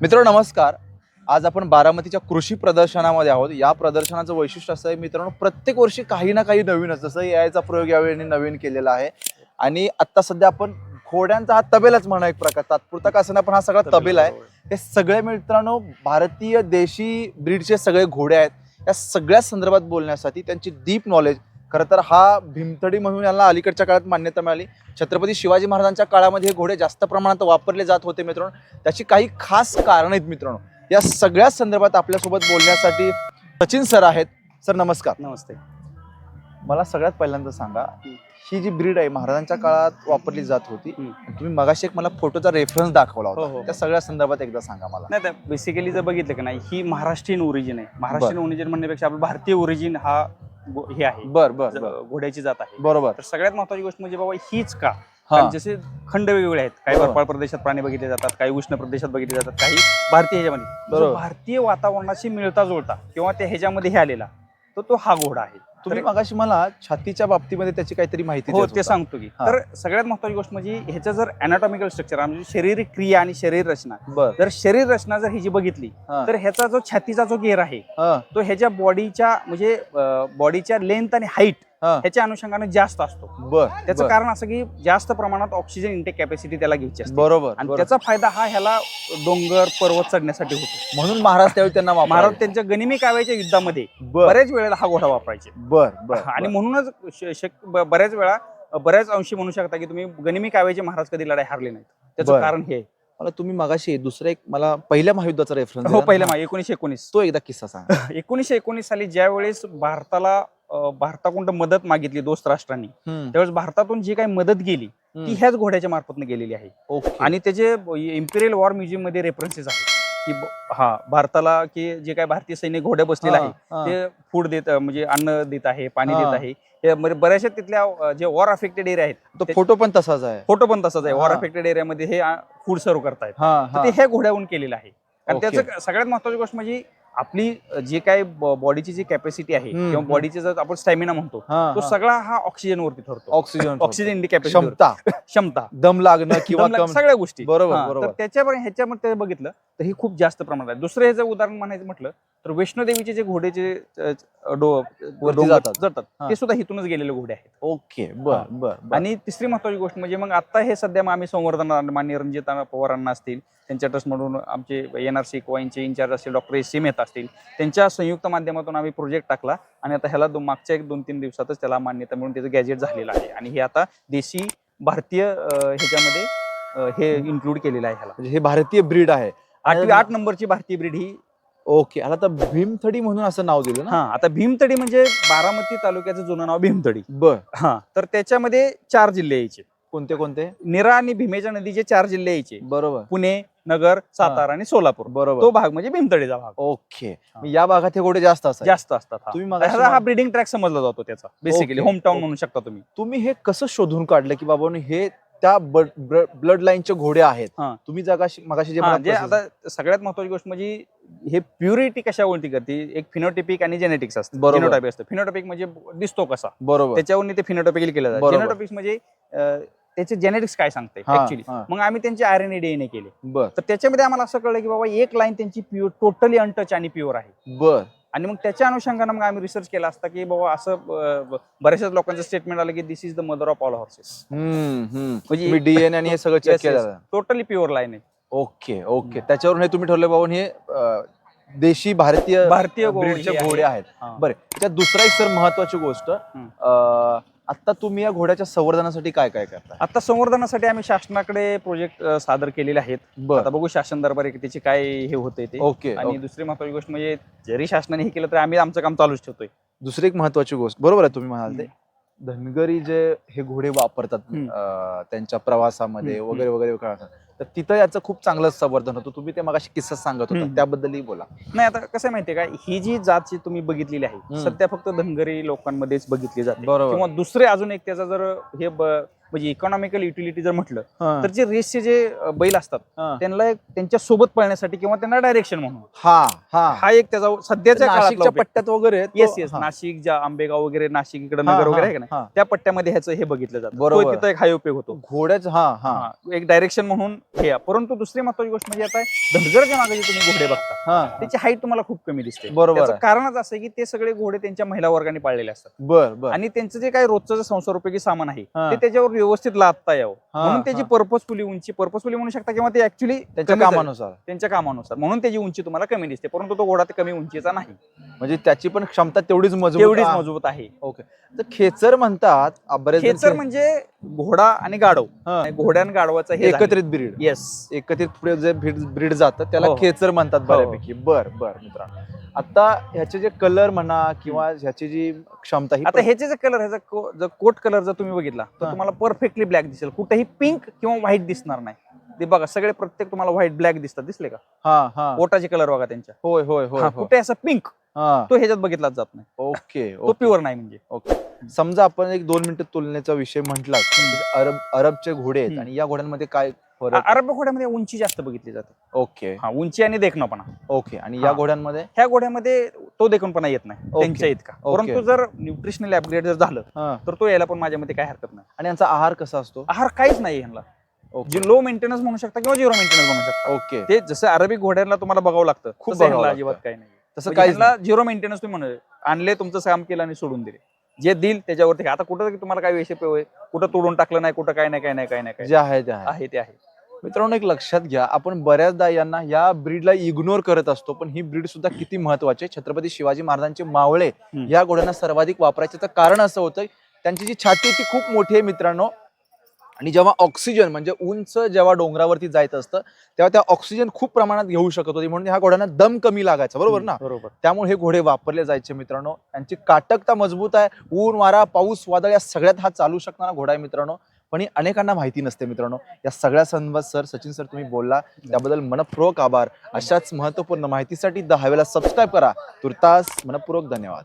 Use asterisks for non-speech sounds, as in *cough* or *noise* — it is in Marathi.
मित्रांनो नमस्कार. आज आपण बारामतीच्या कृषी प्रदर्शनामध्ये आहोत. या प्रदर्शनाचं वैशिष्ट्य असं आहे मित्रांनो प्रत्येक वर्षी काही ना काही नवीन असतं. जसं यायचा प्रयोग यावेळी नवीन केलेला आहे. आणि आता सध्या आपण घोड्यांचा हा तबेलाच म्हणा एक प्रकार. तात्पुरता का असं पण हा सगळा तबेला आहे. हे सगळे मित्रांनो भारतीय देशी ब्रीडचे सगळे घोडे आहेत. या सगळ्या संदर्भात बोलण्यासाठी त्यांची डीप नॉलेज खरं तर हा भीमथडी म्हणून यांना अलीकडच्या काळात मान्यता मिळाली. छत्रपती शिवाजी महाराजांच्या काळामध्ये हे घोडे जास्त प्रमाणात वापरले जात होते मित्रांनो. त्याची काही खास कारण आहेत मित्रांनो. या सगळ्या संदर्भात आपल्यासोबत बोलण्यासाठी सचिन सर आहेत. सर नमस्कार. नमस्ते. मला सगळ्यात पहिल्यांदा सांगा ही जी ब्रीड आहे महाराजांच्या काळात वापरली जात होती. तुम्ही मगाशी एक मला फोटोचा रेफरन्स दाखवला हो, होता. हो. त्या सगळ्या संदर्भात एकदा सांगा मला. नाही बेसिकली जर बघितलं का नाही ही महाराष्ट्रीयन ओरिजिन आहे. महाराष्ट्रीयन ओरिजिन म्हणण्यापेक्षा आपलं भारतीय ओरिजिन हा गो- हे आहे. बर बर बर. ज- घोड्याची जात आहे. बरोबर. तर सगळ्यात महत्वाची गोष्ट म्हणजे बाबा हीच का? हा. कारण जसे खंड वेगवेगळे आहेत. काही बरोबर. बर्फाळ प्रदेशात प्राणी बघितले जातात काही उष्ण प्रदेशात बघितले जातात काही भारतीय ह्याच्यामध्ये. जो बरोबर. भारतीय वातावरणाशी मिळता जुळता किंवा त्या ह्याच्यामध्ये हे आलेला तर तो हा घोडा आहे. तुम्ही मगाशी मला छातीच्या बाबतीमध्ये त्याची काहीतरी माहिती हो ते. सांगतो की. तर सगळ्यात महत्वाची गोष्ट म्हणजे ह्याचं जर अनाटॉमिकल स्ट्रक्चर म्हणजे शारीरिक क्रिया आणि शरीर रचना जर शरीर रचना जर ही जी बघितली. तर ह्याचा जो छातीचा जो गेअर आहे तो ह्याच्या बॉडीच्या म्हणजे बॉडीच्या लेंथ आणि हाईट हा. ह्याच्या अनुषंगाने जास्त असतो बर त्याचं बर. कारण असं की जास्त प्रमाणात ऑक्सिजन इंटेक कॅपॅसिटी त्याला घ्यायची असते बरोबर आणि बरोबर. त्याचा फायदा हा ह्याला डोंगर पर्वत चढण्यासाठी होतो म्हणून महाराज त्यावेळी त्यांना महाराज. त्यांच्या गनिमी काव्याच्या युद्धामध्ये बर बऱ्याच वेळेला हा घोडा वापरायचे बर बर आणि बर. म्हणूनच श- शक- ब- बऱ्याच वेळा बऱ्याच अंशी म्हणू शकता की तुम्ही गनिमी काव्याचे महाराज कधी लढाई हारले नाहीत त्याचं बरं. कारण हे आहे. मला तुम्ही मगाशी दुसरा एक मला पहिल्या महायुद्धाचा रेफरन्स हो पहिल्या एकोणीसशे एकोणीस तो एकदा किस्सा सांगा *laughs* एकोणीसशे एकोणीस साली ज्या वेळेस भारताला भारताकडून मदत मागितली दोस्त राष्ट्रांनी त्यावेळेस भारतातून जी काही मदत गेली ती. ह्याच घोड्याच्या मार्फतने गेलेली आहे आणि त्याचे इम्पिरियल वॉर म्युझियममध्ये रेफरन्सेस आहेत की हा भारताला की जे काही भारतीय सैनिक घोडे बसलेले आहे हा, हा. ते फूड देत म्हणजे अन्न देत आहे पाणी हा. देत आहे हे बऱ्याचशा तिथल्या जे वॉर अफेक्टेड एरिया आहेत तो फोटो पण तसाच आहे फोटो पण तसाच आहे वॉर हा. अफेक्टेड एरियामध्ये हे फूड सर्व करतायत हा हा ते ह्या घोड्याहून केलेलं आहे ओके. त्याचं सगळ्यात महत्वाची गोष्ट म्हणजे आपली जी काय बॉडीची जी कॅपॅसिटी आहे किंवा. बॉडीचे जर आपण स्टॅमिना म्हणतो तो. सगळा हा ऑक्सिजन वरती ठरतो ऑक्सिजन ऑक्सिजन कॅपॅसिटी क्षमता *laughs* क्षमता दम लागणं *laughs* किंवा सगळ्या गोष्टी बरोबर, बरोबर. तर त्याच्यावर ह्याच्यामध्ये बघितलं तर ही खूप जास्त प्रमाणात आहे दुसरं ह्याचं उदाहरण म्हणायचं म्हटलं तर वैष्णोदेवीचे जे घोडेचे जातात. ते सुद्धा इथूनच गेलेले घोडे आहेत ओके बर. बर. आणि तिसरी महत्वाची गोष्ट म्हणजे मग आता हे सध्या मग आम्ही संवर्धन माननीय रणजित पवारांना असतील त्यांच्या ट्रस्टमधून आमचे एन आर सी कोवाईंचे इन्चार्ज असतील डॉक्टर एस सी मेहता असतील. त्यांच्या संयुक्त माध्यमातून आम्ही प्रोजेक्ट टाकला आणि आता ह्याला दो- मागच्या एक दोन तीन दिवसातच त्याला मान्यता मिळून त्याचं गॅजेट झालेलं आहे. आणि हे आता देशी भारतीय ह्याच्यामध्ये हे इन्क्लूड केलेलं आहे ह्याला. म्हणजे हे भारतीय ब्रीड आहे. आठवी आठ नंबरची भारतीय ब्रीड ही ओके आता भीमथडी म्हणून असं नाव दिलं ना? हा आता भीमतडी म्हणजे बारामती तालुक्याचं जुनं नाव भीमतडी बर. हा तर त्याच्यामध्ये चार जिल्हे यायचे. कोणते कोणते? निरा आणि भीमेच्या नदीचे चार जिल्हे यायचे. बरोबर. पुणे नगर सातारा आणि सोलापूर. बरोबर. तो भाग म्हणजे भीमतडीचा भाग. ओके. या भागात हे घोडे जास्त असतात? जास्त असतात हा. तुम्ही मगाशी हा म्हण- ब्रिडिंग ट्रॅक समजला जातो त्याचा बेसिकली. Home Okay. म्हणू शकता तुम्ही. तुम्ही हे कसं शोधून काढलं की बाबा हे त्या ब्लड लाईनचे घोडे आहेत? हा. तुम्ही जागाशी मगाशी जे हा, मला जे process- आता सगळ्यात महत्वाची गोष्ट म्हणजे हे प्युरिटी कशावरती करते? एक फिनोटिपिक आणि जेनेटिक्स असतं. बरोबर. फिनोटापिक असतं. फिनोटापिक म्हणजे दिसतो कसा? बरोबर. त्याच्यावरून ते फिनोटॉपिकल केलं जातं. बरोबर. जेनोटॉपिक्स म्हणजे अं, त्याचे जेनेटिक्स काय सांगते हा, ऍक्च्युली हा. मग आम्ही त्यांचे आर एन डीएनए केले. बर. तर त्याच्यामध्ये आम्हाला असं कळलं की बाबा एक लाईन त्यांची प्युअर टोटली अनटच आणि प्युअर आहे. बर. आणि मग त्याच्या अनुषंगानं मग आम्ही रिसर्च केला असता की बाबा असं अं, बऱ्याचशाच लोकांचं स्टेटमेंट आलं की this is the mother of all horses hmm hmm. म्हणजे डीएनए आणि हे सगळं चेक केलं. टोटली प्युअर लाईन आहे. Okay okay. त्याच्यावरून हे तुम्ही ठरलं बाबा हे अं, देशी भारतीय भारतीय गो- ब्रीडचे आहे. घोडे आहेत. हा. बरं त्याच्यात दुसरा एक सर महत्वाची गोष्ट अं, आता तुम्ही या घोड्याच्या संवर्धनासाठी काय काय करता? आता संवर्धनासाठी आम्ही शासनाकडे प्रोजेक्ट सादर केलेले आहेत. बर. आता बघू शासन दरबारी त्याची काय हे होते ते. ओके आणि ओके. दुसरी महत्वाची गोष्ट म्हणजे जरी शासनाने हे केलं तरी आम्ही आमचं काम चालूच ठेवतोय. दुसरी एक महत्वाची गोष्ट बरोबर आहे तुम्ही म्हणाल ते धनगरी जे हे घोडे वापरतात. अं, त्यांच्या प्रवासामध्ये हम्म, वगैरे वगैरे करतात तर तिथं याचं खूप चांगलं संवर्धन होतं तुम्ही ते मगाशी किस्सा सांगत होता हम्म. त्याबद्दलही बोला नाही आता कसं आहे माहितीये का ही जी जात जी तुम्ही बघितलेली आहे. सध्या फक्त धनगरी लोकांमध्येच बघितली जाते बरोबर. किंवा दुसरे अजून एक त्याचा जर हे ब- म्हणजे इकॉनॉमिकल युटिलिटी जर म्हटलं हा, तर जे रेसचे जे अ, बैल असतात हा. त्यांना एक त्यांच्यासोबत पळण्यासाठी किंवा त्यांना डायरेक्शन म्हणून हा हा हा एक त्याचा सध्याच्या नाशिकच्या पट्ट्यात वगैरे तो- येस येस हा. नाशिक ज्या आंबेगाव वगैरे नाशिक इकडे हा, नगर हा, वगैरे आहे का नाही हा. त्या पट्ट्यामध्ये ह्याचं हे बघितलं जातं बरोबर. तिथं एक हाय उपयोग होतो घोड्याच हा हा हा, एक डायरेक्शन म्हणून हे आहे. परंतु दुसरी महत्वाची गोष्ट म्हणजे आता धनगरच्या मागे जे तुम्ही घोडे बघता हा त्याची हाईट तुम्हाला खूप कमी दिसते बरोबर त्याचं आहे. कारणच असं आहे की ते सगळे घोडे त्यांच्या महिला वर्गाने पाळलेले असतात बर बर आणि त्यांचं जे काही रोजचं जे संसारोपयोगी सामान आहे हा. ते त्याच्यावर व्यवस्थित लादता यावं. हा, म्हणून त्याची हा. पर्पजफुली उंची पर्पजफुली म्हणू शकता किंवा ते ऍक्च्युली त्यांच्या कामानुसार. त्यांच्या कामानुसार. म्हणून त्याची उंची तुम्हाला कमी दिसते. परंतु तो घोडा ते कमी उंचीचा नाही. म्हणजे त्याची पण क्षमता तेवढीच मजबूत तेवढीच आहे. मजबूत आहे. ओके. तर खेचर म्हणतात आ, बरेच जण खेचर खे- म्हणजे घोडा आणि गाढव. हा. घोड्या आणि गाढवाचं हे एकत्रित ब्रीड. येस एकत्रित पुढे जे ब्रीड जातं त्याला हो. खेचर म्हणतात हो. बऱ्यापैकी. बर बर मित्रांनो. आता ह्याचे जे कलर म्हणा किंवा ह्याची जी क्षमता ही आता ह्याचे जे कलर ह्याचा को- जर कोट कलर जर तुम्ही बघितला तर हा. तुम्हाला परफेक्टली ब्लॅक दिसेल. कुठेही पिंक किंवा व्हाईट दिसणार नाही. ते बघा सगळे प्रत्येक तुम्हाला व्हाईट ब्लॅक दिसतात. दिसले का? हा हा. कोटाचे कलर बघा त्यांच्या. होय होय होय हा, होय. कुठे असं पिंक हा. तो ह्याच्यात बघितलाच जात नाही. ओके *laughs* तो प्युअर नाही म्हणजे. ओके. समजा आपण एक दोन मिनिटं तुलनेचा विषय म्हटला अरब अरबचे घोडे आहेत हम्म. आणि या घोड्यांमध्ये काय अरब घोड्यामध्ये उंची जास्त बघितली जाते. ओके. हा उंची आणि देखणंपणा. ओके आणि या हा. घोड्यांमध्ये? ह्या घोड्यामध्ये तो देखणपणा येत नाही. त्यांच्या इतका. परंतु जर न्यूट्रिशनल अपग्रेड जर झालं हा. तर तो यायला पण माझ्या मध्ये काय हरकत नाही. आणि यांचा आहार कसा असतो? आहार काहीच नाही ओके. जे लो मेंटेनन्स म्हणू शकता किंवा झिरो मेंटेनन्स म्हणू शकता. ओके. ते जसं अरबिक घोड्यांना तुम्हाला बघावं लागतं खूप तसं ह्यांना बघावं अजिबात. काही नाही. तसं काहीच ह्यांना झिरो मेंटेनन्स तुम्ही म्हणू आणले तुमचं काम केलं आणि सोडून दिले. जे दिल त्याच्यावरती. काय. आता कुठं तुम्हाला काय विषय होय. कुठं तोडून टाकलं नाही कुठं काय नाही काय नाही काय नाही काय जे आहे ते आहे. आहे ते आहे. मित्रांनो एक लक्षात घ्या आपण बऱ्याचदा यांना या ब्रीडला इग्नोर करत असतो पण ही ब्रीड सुद्धा किती महत्वाची आहे. छत्रपती शिवाजी महाराजांचे मावळे. या घोड्यांना सर्वाधिक वापरायचे. तर कारण असं होतं त्यांची जी छाती ती खूप मोठी आहे मित्रांनो. आणि जेव्हा ऑक्सिजन म्हणजे उंच जेव्हा डोंगरावरती जायचं असतं तेव्हा त्या ऑक्सिजन खूप प्रमाणात घेऊ शकत होती. म्हणून ह्या घोड्यांना दम कमी लागायचा बरोबर ना? बरोबर. त्यामुळे हे घोडे वापरले जायचे मित्रांनो. त्यांची काटकता मजबूत आहे. ऊन वारा पाऊस वादळ या सगळ्यात हा चालू शकणारा घोडा आहे मित्रांनो. पण ही अनेकांना माहिती नसते मित्रांनो. या सगळ्या संदर्भात सर सचिन सर तुम्ही बोलला. त्याबद्दल मनपूर्वक आभार. अशाच महत्त्वपूर्ण माहितीसाठी द हवेला सबस्क्राईब करा. तुर्तास मनपूर्वक धन्यवाद.